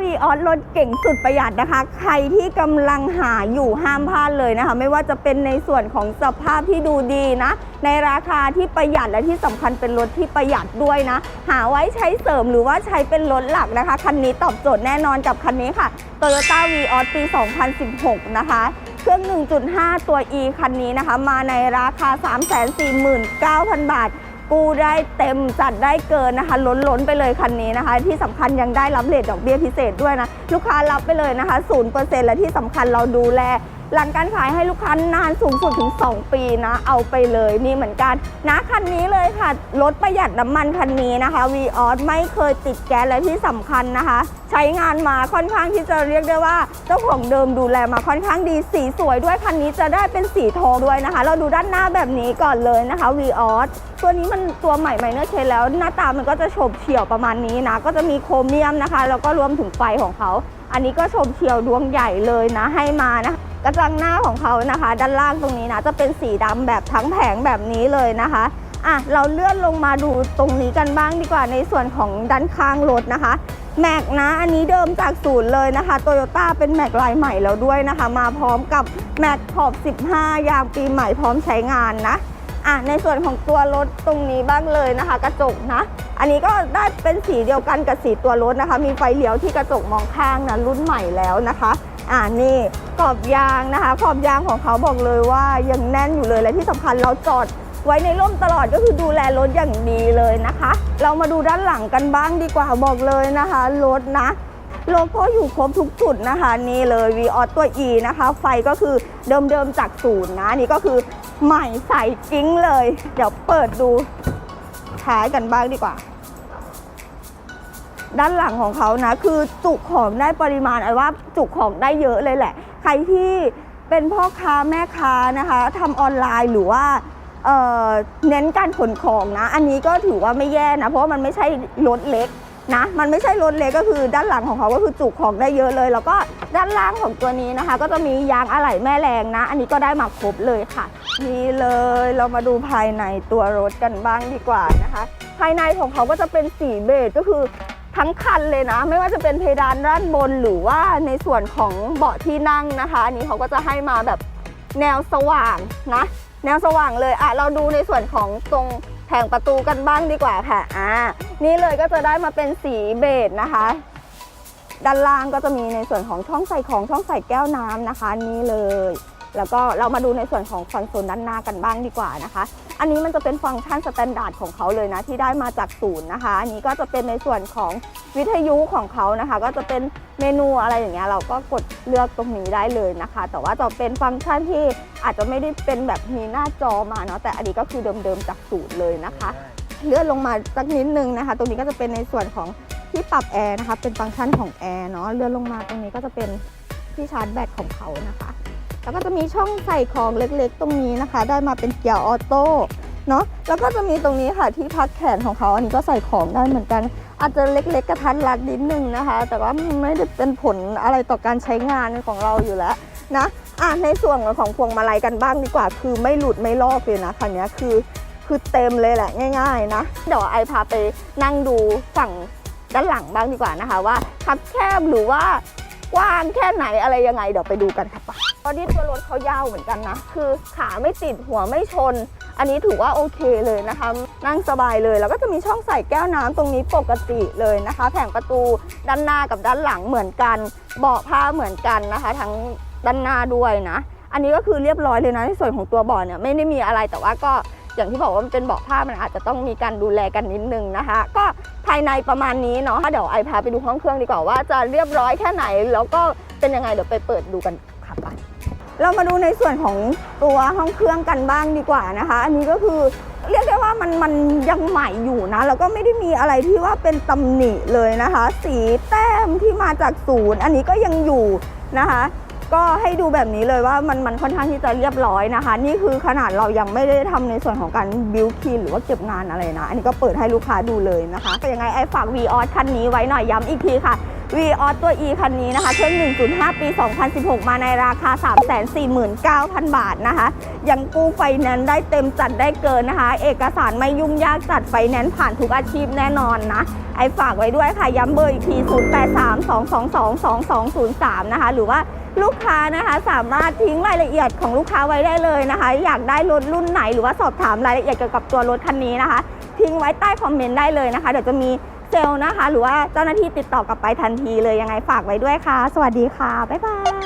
v ีออสรถเก่งสุดประหยัดนะคะ ใครที่กำลังหาอยู่ห้ามพลาดเลยนะคะ ไม่ว่าจะเป็นในส่วนของสภาพที่ดูดีนะ ในราคาที่ประหยัดและที่สำคัญเป็นรถที่ประหยัดด้วยนะ หาไว้ใช้เสริมหรือว่าใช้เป็นรถหลักนะคะ คันนี้ตอบโจทย์แน่นอนกับคันนี้ค่ะ Toyota v ีออสปี 2016 นะคะเครื่อง 1.5 ตัว E คันนี้นะคะ มาในราคา 349,000 บาท กู้ได้เต็มจัดได้เกินนะคะล้นล้นไปเลยคันนี้นะคะ ที่สำคัญยังได้รับเลทดอกเบี้ยพิเศษด้วยนะ ลูกค้ารับไปเลยนะคะ0%และที่สำคัญเราดูแล หลังการขายให้ลูกค้านานสูงสุดถึง 2 ปีนะ เอาไปเลยนี่เหมือนกันนะคันนี้เลยค่ะ รถประหยัดน้ำมันคันนี้นะคะ v ีออสไม่เคยติดแก๊สและที่สำคัญนะคะ ใช้งานมาค่อนข้างที่จะเรียกได้ว่าเจ้าของเดิมดูแลมาค่อนข้างดีสีสวยด้วยคันนี้จะได้เป็นสีทองด้วยนะคะ เราดูด้านหน้าแบบนี้ก่อนเลยนะคะ v ีออสตัวนี้มันตัวใหม่ไมเนอร์เชนแล้วหน้าตามันก็จะโฉบเฉี่ยวประมาณนี้นะ ก็จะมีโครเมียมนะคะ แล้วก็รวมถึงไฟของเขา อันนี้ก็โฉบเฉี่ยวดวงใหญ่เลยนะให้มานะ กระจังหน้าของเขานะคะ ด้านล่างตรงนี้นะจะเป็นสีดำแบบทั้งแผงแบบนี้เลยนะคะอะเราเลื่อนลงมาดูตรงนี้กันบ้างดีกว่าในส่วนของด้านข้างรถนะคะแม็กนะอันนี้เดิมจากศูนย์เลยนะคะโตโยต้าเป็นแม็กลายใหม่แล้วด้วยนะคะ มาพร้อมกับแม็กขอบ 15 ยางปีใหม่พร้อมใช้งานนะอะในส่วนของตัวรถตรงนี้บ้างเลยนะคะ กระจกนะ อันนี้ก็ได้เป็นสีเดียวกันกับสีตัวรถนะคะ มีไฟเลี้ยวที่กระจกมองข้างนะรุ่นใหม่แล้วนะคะ อ่านี่ขอบยางนะคะขอบยางของเขาบอกเลยว่ายังแน่นอยู่เลยและที่สำคัญเราจอดไว้ในร่มตลอดก็คือดูแลรถอย่างดีเลยนะคะ เรามาดูด้านหลังกันบ้างดีกว่าบอกเลยนะคะรถนะโลโก้อยู่ครบทุกจุดนะคะ นี่เลย v ีออตัว E นะคะ ไฟก็คือเดิมๆจากศูนย์นะ นี่ก็คือใหม่ใส่กิ้งเลย เดี๋ยวเปิดดูท้ายกันบ้างดีกว่า ด้านหลังของเขานะ คือจุของได้ปริมาณไอ้ว่าจุของได้เยอะเลยแหละ ใครที่เป็นพ่อค้าแม่ค้านะคะทำออนไลน์หรือว่าเเน้นการขนของนะ อันนี้ก็ถือว่าไม่แย่นะ เพราะว่ามันไม่ใช่รถเล็กนะ มันไม่ใช่รถเล็กก็คือด้านหลังของเขาก็คือจุของได้เยอะเลย แล้วก็ด้านล่างของตัวนี้นะคะ ก็จะมียางอะไหล่แม่แรงนะ อันนี้ก็ได้มาครบเลยค่ะนี่เลยเรามาดูภายในตัวรถกันบ้างดีกว่านะคะ ภายในของเขาก็จะเป็นสีเบจก็คือ ทั้งคันเลยนะ ไม่ว่าจะเป็นเพดานด้านบนหรือว่าในส่วนของเบาะที่นั่งนะคะอันนี้เขาก็จะให้มาแบบแนวสว่างนะ แนวสว่างเลยอะเราดูในส่วนของตรงแผงประตูกันบ้างดีกว่าค่ะอ่านี่เลยก็จะได้มาเป็นสีเบจนะคะด้านล่างก็จะมีในส่วนของช่องใส่ของช่องใส่แก้วน้ำนะคะนี่เลย แล้วก็เรามาดูในส่วนของคอนโซลด้านหน้ากันบ้างดีกว่านะคะ อันนี้มันจะเป็นฟังก์ชันสแตนดาร์ดของเขาเลยนะที่ได้มาจากศูนย์นะคะ อันนี้ก็จะเป็นในส่วนของวิทยุของเขานะคะ ก็จะเป็นเมนูอะไรอย่างเงี้ยเราก็กดเลือกตรงนี้ได้เลยนะคะ แต่ว่าจะเป็นฟังก์ชันที่อาจจะไม่ได้เป็นแบบมีหน้าจอมาเนาะแต่อันนี้ก็คือเดิมๆจากศูนย์เลยนะคะ เลื่อนลงมาสักนิดนึงนะคะ ตรงนี้ก็จะเป็นในส่วนของที่ปรับแอร์นะคะ เป็นฟังก์ชันของแอร์เนาะเลื่อนลงมาตรงนี้ก็จะเป็นที่ชาร์จแบตของเขานะคะ แล้วก็จะมีช่องใส่ของเล็กๆ ตรงนี้นะคะ ได้มาเป็นเกียร์ออโต้เนาะแล้วก็จะมีตรงนี้ค่ะที่พักแขนของเขาอันนี้ก็ใส่ของได้เหมือนกัน อาจจะเล็กๆกระทัดรัดนิดนึงนะคะ แต่ว่าไม่ได้เป็นผลอะไรต่อการใช้งานของเราอยู่แล้วนะอะในส่วนของพวงมาลัยกันบ้างดีกว่า คือไม่หลุดไม่ลอกเลยนะคันนี้คือคือเต็มเลยแหละง่าย ๆ นะ เดี๋ยวไอพาไปนั่งดูฝั่งด้านหลังบ้างดีกว่านะคะว่าคับแคบหรือว่า กว้างแค่ไหนอะไรยังไงเดี๋ยวไปดูกันค่ะปะตอนนี้ตัวรถเขายาวเหมือนกันนะ คือขาไม่ติดหัวไม่ชน อันนี้ถือว่าโอเคเลยนะคะ นั่งสบายเลย แล้วก็จะมีช่องใส่แก้วน้ำตรงนี้ปกติเลยนะคะ แผงประตูด้านหน้ากับด้านหลังเหมือนกัน เบาะผ้าเหมือนกันนะคะ ทั้งด้านหน้าด้วยนะ อันนี้ก็คือเรียบร้อยเลยนะในส่วนของตัวเบาะเนี่ยไม่ได้มีอะไรแต่ว่าก็อย่างที่บอกว่ามันเป็นเบาะผ้ามันอาจจะต้องมีการดูแลกันนิดนึงนะคะ ก็ ภายในประมาณนี้เนาะเดี๋ยวไอพาไปดูห้องเครื่องดีกว่าว่าจะเรียบร้อยแค่ไหน แล้วก็เป็นยังไงเดี๋ยวไปเปิดดูกันค่ะไปเรามาดูในส่วนของตัวห้องเครื่องกันบ้างดีกว่านะคะ อันนี้ก็คือเรียกได้ว่ามันมันยังใหม่อยู่นะ แล้วก็ไม่ได้มีอะไรที่ว่าเป็นตำหนิเลยนะคะ สีแต้มที่มาจากศูนย์ อันนี้ก็ยังอยู่นะคะ ก็ให้ดูแบบนี้เลยว่ามันมันค่อนข้างที่จะเรียบร้อยนะคะ นี่คือขนาดเรายังไม่ได้ทำในส่วนของการบิวคีนหรือว่าเก็บงานอะไรนะ อันนี้ก็เปิดให้ลูกค้าดูเลยนะคะก็ยังไงไอ้ฝาก v ีออสคันนี้ไว้หน่อยย้ำอีกทีค่ะ v ีออตัว E คันนี้นะคะ เครื่อง 1.5 ปี 2016 มาในราคา 349,000 บาทนะคะ ยังกู้ไฟแนนซ์ได้เต็มจัดได้เกินนะคะ เอกสารไม่ยุ่งยากจัดไฟแนนซ์ผ่านทุกอาชีพแน่นอนนะ ไอฝากไว้ด้วยค่ะ ย้ำเบอร์อีกที 0832222203 นะคะ หรือว่าลูกค้านะคะสามารถทิ้งรายละเอียดของลูกค้าไว้ได้เลยนะคะ อยากได้รถรุ่นไหนหรือว่าสอบถามรายละเอียดเกี่ยวกับตัวรถคันนี้นะคะ ทิ้งไว้ใต้คอมเมนต์ได้เลยนะคะ เดี๋ยวจะมี เซลล์นะคะ หรือว่าเจ้าหน้าที่ติดต่อกลับไปทันทีเลยยังไงฝากไว้ด้วยค่ะ สวัสดีค่ะ บ๊ายบาย